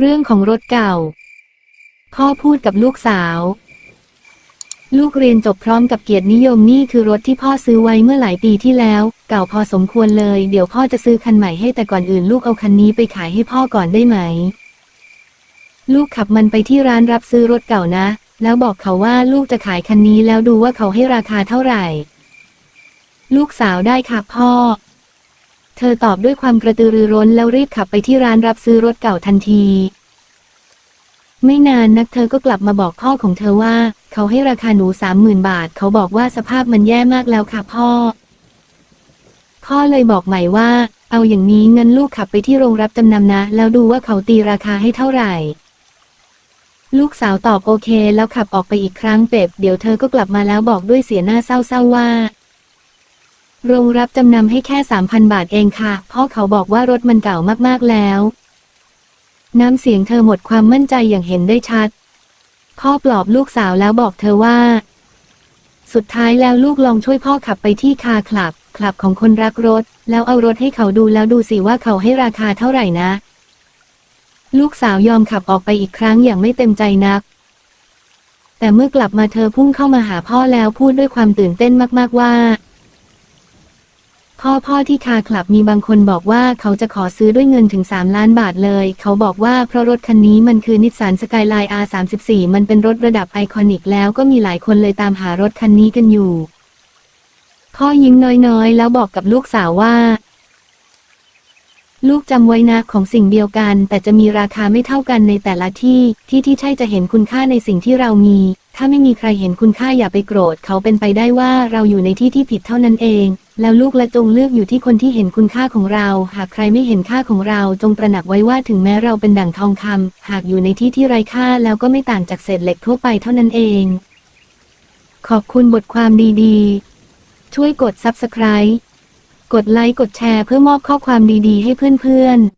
เรื่องของรถเก่า พ่อพูดกับลูกสาว ลูกเรียนจบพร้อมกับเกียรตินิยมนี่คือรถที่พ่อซื้อไว้เมื่อหลายปีที่แล้ว เก่าพอสมควรเลย เดี๋ยวพ่อจะซื้อคันใหม่ให้แต่ก่อนอื่นลูกเอาคันนี้ไปขายให้พ่อก่อนได้ไหม ลูกขับมันไปที่ร้านรับซื้อรถเก่านะ แล้วบอกเขาว่าลูกจะขายคันนี้แล้วดูว่าเขาให้ราคาเท่าไหร่ ลูกสาวได้ค่ะพ่อ เธอตอบด้วยความกระตือรือร้นแล้วรีบขับไปที่ร้านรับซื้อรถเก่าทันที ไม่นานนักเธอก็กลับมาบอกพ่อของเธอว่า เขาให้ราคาหนูสามหมื่นบาท เขาบอกว่าสภาพมันแย่มากแล้วค่ะพ่อ พ่อเลยบอกใหม่ว่า เอาอย่างนี้เงินลูกขับไปที่โรงรับจำนำนะ แล้วดูว่าเขาตีราคาให้เท่าไหร่ ลูกสาวตอบโอเค แล้วขับออกไปอีกครั้งเป็บเดี๋ยวเธอก็กลับมาแล้วบอกด้วยเสียหน้าเศร้าๆว่า โรงรับจำนำให้แค่สามพันบาทเองค่ะ พ่อเขาบอกว่ารถมันเก่ามากๆแล้ว น้ำเสียงเธอหมดความมั่นใจอย่างเห็นได้ชัด พ่อปลอบลูกสาวแล้วบอกเธอว่า สุดท้ายแล้วลูกลองช่วยพ่อขับไปที่คาคลับ คลับของคนรักรถ แล้วเอารถให้เขาดูแล้วดูสิว่าเขาให้ราคาเท่าไหร่นะ ลูกสาวยอมขับออกไปอีกครั้งอย่างไม่เต็มใจนัก แต่เมื่อกลับมาเธอพุ่งเข้ามาหาพ่อแล้วพูดด้วยความตื่นเต้นมากๆว่า พ่อพ่อที่คาคลับมีบางคนบอกว่าเขาจะขอซื้อด้วยเงินถึง 3 ล้านบาทเลย เขาบอกว่าเพราะรถคันนี้มันคือนิสสันสกายไลน์ R34 มันเป็นรถระดับไอคอนิกแล้วก็มีหลายคนเลยตามหารถคันนี้กันอยู่ พ่อยิ้มน้อยๆ แล้วบอกกับลูกสาวว่า ลูกจำไว้นะของสิ่งเดียวกัน แต่จะมีราคาไม่เท่ากันในแต่ละที่ ที่ที่ใช่จะเห็นคุณค่าในสิ่งที่เรามี ถ้าไม่มีใครเห็นคุณค่าอย่าไปโกรธ เขาเป็นไปได้ว่าเราอยู่ในที่ที่ผิดเท่านั้นเอง แล้วลูกและจงเลือกอยู่ที่คนที่เห็นคุณค่าของเรา หากใครไม่เห็นค่าของเราจงตระหนักไว้ว่าถึงแม้เราเป็นดั่งทองคำหากอยู่ในที่ที่ไร้ค่าแล้วก็ไม่ต่างจากเศษเหล็กทั่วไปเท่านั้นเอง ขอบคุณบทความดีๆ ช่วยกด Subscribe กดไลค์กดแชร์เพื่อมอบข้อความดีๆ ให้เพื่อนๆ